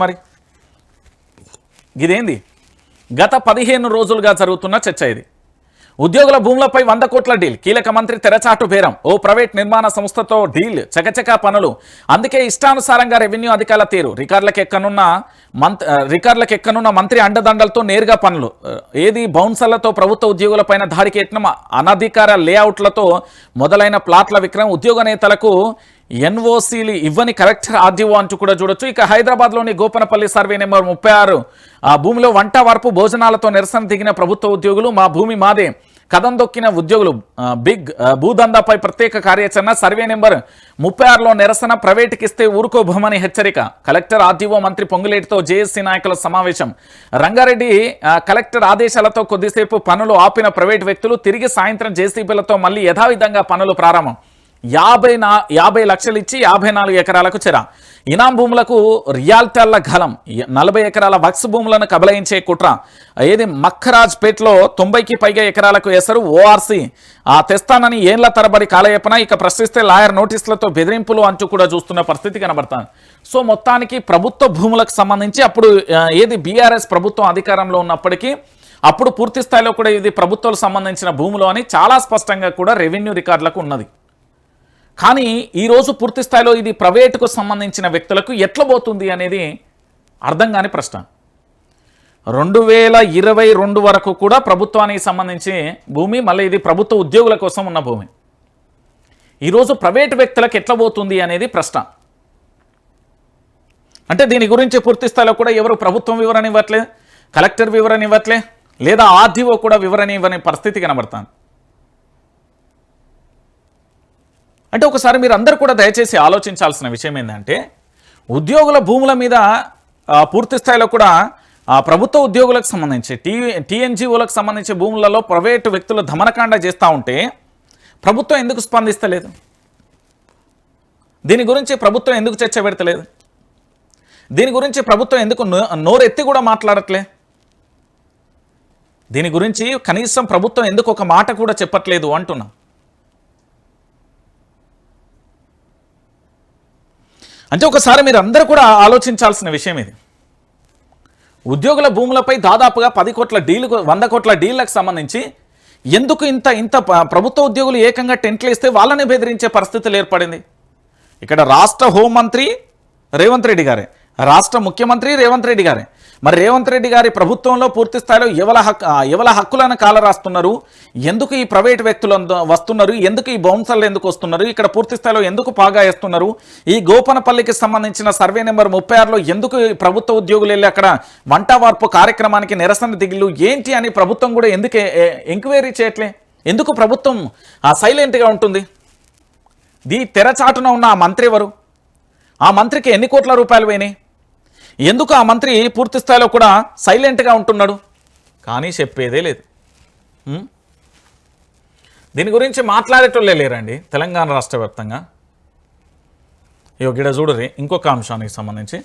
మరి ఇదేంది? గత పదిహేను రోజులుగా జరుగుతున్న చర్చ ఇది. ఉద్యోగుల భూములపై వంద కోట్ల డీల్ కీలక మంత్రి తెరచాటు బేరం ఓ ప్రైవేట్ నిర్మాణ సంస్థతో డీల్ చకచకా పనులు. అందుకే ఇష్టానుసారంగా రెవెన్యూ అధికారుల తీరు. రికార్డులకెక్కనున్న మంత్ రికార్డులకెక్కనున్న ఎక్కనున్న మంత్రి అండదండలతో నేరుగా పనులు. ఏది బౌన్సర్లతో ప్రభుత్వ ఉద్యోగులపైన దాడికి ఎత్తిన అనధికార లేఅవుట్లతో మొదలైన ప్లాట్ల విక్రయం ఉద్యోగ నేతలకు ఎన్ఓసీలు ఇవ్వని కలెక్టర్ ఆర్డీఓ అంటూ కూడా చూడొచ్చు. ఇక హైదరాబాద్లోని గోపనపల్లి సర్వే నెంబర్ ముప్పై ఆరు. ఆ భూమిలో వంట వార్పు భోజనాలతో నిరసన దిగిన ప్రభుత్వ ఉద్యోగులు మా భూమి మాదే. కథం దొక్కిన ఉద్యోగులు బిగ్ భూదందాపై ప్రత్యేక కార్యాచరణ సర్వే నెంబర్ ముప్పై ఆరులో నిరసన ప్రైవేటుకిస్తే ఊరుకోబోమని హెచ్చరిక. కలెక్టర్ ఆర్డీఓ మంత్రి పొంగులేటితో జేఏసీ నాయకుల సమావేశం. రంగారెడ్డి కలెక్టర్ ఆదేశాలతో కొద్దిసేపు పనులు ఆపిన ప్రైవేట్ వ్యక్తులు తిరిగి సాయంత్రం జేసీబీలతో మళ్ళీ యథావిధంగా పనులు ప్రారంభం. యాభై నా యాభై లక్షలు ఇచ్చి యాభై నాలుగు ఎకరాలకు చెర. ఇనాం భూములకు రియాల్టర్ల గలం నలభై ఎకరాల వక్స్ భూములను కబలయించే కుట్ర. ఏది మక్కరాజ్పేట్లో తొంభైకి పైగా ఎకరాలకు ఎసరు ఓఆర్సీ ఆ తెస్తానని ఏండ్ల తరబడి కాలయపన ఇక ప్రశ్నిస్తే లాయర్ నోటీసులతో బెదిరింపులు అంటూ కూడా చూస్తున్న పరిస్థితి కనబడతాను సో మొత్తానికి ప్రభుత్వ భూములకు సంబంధించి అప్పుడు ఏది బీఆర్ఎస్ ప్రభుత్వం అధికారంలో ఉన్నప్పటికీ అప్పుడు పూర్తి స్థాయిలో కూడా ఇది ప్రభుత్వాలకు సంబంధించిన భూములు అని చాలా స్పష్టంగా కూడా రెవెన్యూ రికార్డులకు ఉన్నది. కానీ ఈరోజు పూర్తి స్థాయిలో ఇది ప్రైవేటుకు సంబంధించిన వ్యక్తులకు ఎట్లా పోతుంది అనేది అర్థం కాని ప్రశ్న. రెండు వేల ఇరవై రెండు వరకు కూడా ప్రభుత్వానికి సంబంధించి భూమి మళ్ళీ ఇది ప్రభుత్వ ఉద్యోగుల కోసం ఉన్న భూమి. ఈరోజు ప్రైవేటు వ్యక్తులకు ఎట్లా పోతుంది అనేది ప్రశ్న. అంటే దీని గురించి పూర్తి స్థాయిలో కూడా ఎవరు ప్రభుత్వం వివరణ ఇవ్వట్లే కలెక్టర్ వివరణ ఇవ్వట్లే లేదా ఆర్డీఓ కూడా వివరణ ఇవ్వని పరిస్థితి కనబడుతుంది. అంటే ఒకసారి మీరు అందరు కూడా దయచేసి ఆలోచించాల్సిన విషయం ఏంటంటే ఉద్యోగుల భూముల మీద పూర్తి స్థాయిలో కూడా ప్రభుత్వ ఉద్యోగులకు సంబంధించి టీ టీఎన్జిఓలకు సంబంధించి భూములలో ప్రైవేటు వ్యక్తులు ధమనకాండ చేస్తూ ఉంటే ప్రభుత్వం ఎందుకు స్పందిస్తలేదు? దీని గురించి ప్రభుత్వం ఎందుకు చర్చ పెడతలేదు? దీని గురించి ప్రభుత్వం ఎందుకు నో- నోరెత్తి కూడా మాట్లాడట్లే? దీని గురించి కనీసం ప్రభుత్వం ఎందుకు ఒక మాట కూడా చెప్పట్లేదు అంటున్నా. అంటే ఒకసారి మీరు అందరూ కూడా ఆలోచించాల్సిన విషయం ఇది. ఉద్యోగుల భూములపై దాదాపుగా పది కోట్ల డీలు వంద కోట్ల డీళ్ళకు సంబంధించి ఎందుకు ఇంత ఇంత ప్రభుత్వ ఉద్యోగులు ఏకంగా టెంట్లు ఇస్తే వాళ్ళని బెదిరించే పరిస్థితులు ఏర్పడింది. ఇక్కడ రాష్ట్ర హోంమంత్రి రేవంత్ రెడ్డి గారే. రాష్ట్ర ముఖ్యమంత్రి రేవంత్ రెడ్డి గారే. మరి రేవంత్ రెడ్డి గారి ప్రభుత్వంలో పూర్తి స్థాయిలో యువల హక్కు యువల హక్కులను కాలరాస్తున్నారు. ఎందుకు ఈ ప్రైవేట్ వ్యక్తులు వస్తున్నారు? ఎందుకు ఈ బౌన్సర్లు ఎందుకు వస్తున్నారు? ఇక్కడ పూర్తి స్థాయిలో ఎందుకు పాగా వేస్తున్నారు? ఈ గోపనపల్లికి సంబంధించిన సర్వే నెంబర్ ముప్పై ఆరులో ఎందుకు ప్రభుత్వ ఉద్యోగులు వెళ్ళి అక్కడ వంట వార్పు కార్యక్రమానికి నిరసన దిగులు? ఏంటి అని ప్రభుత్వం కూడా ఎందుకు ఎంక్వైరీ చేయట్లే? ఎందుకు ప్రభుత్వం ఆ సైలెంట్గా ఉంటుంది? దీ తెరచాటున ఉన్న ఆ మంత్రి ఎవరు? ఆ మంత్రికి ఎన్ని కోట్ల రూపాయలు పోయినాయి? ఎందుకు ఆ మంత్రి పూర్తి స్థాయిలో కూడా సైలెంట్గా ఉంటున్నాడు? కానీ చెప్పేదే లేదు. దీని గురించి మాట్లాడేటోళ్ళే లేరండి తెలంగాణ రాష్ట్ర వ్యాప్తంగా. ఇగో గిడ చూడరి ఇంకొక అంశానికి సంబంధించి.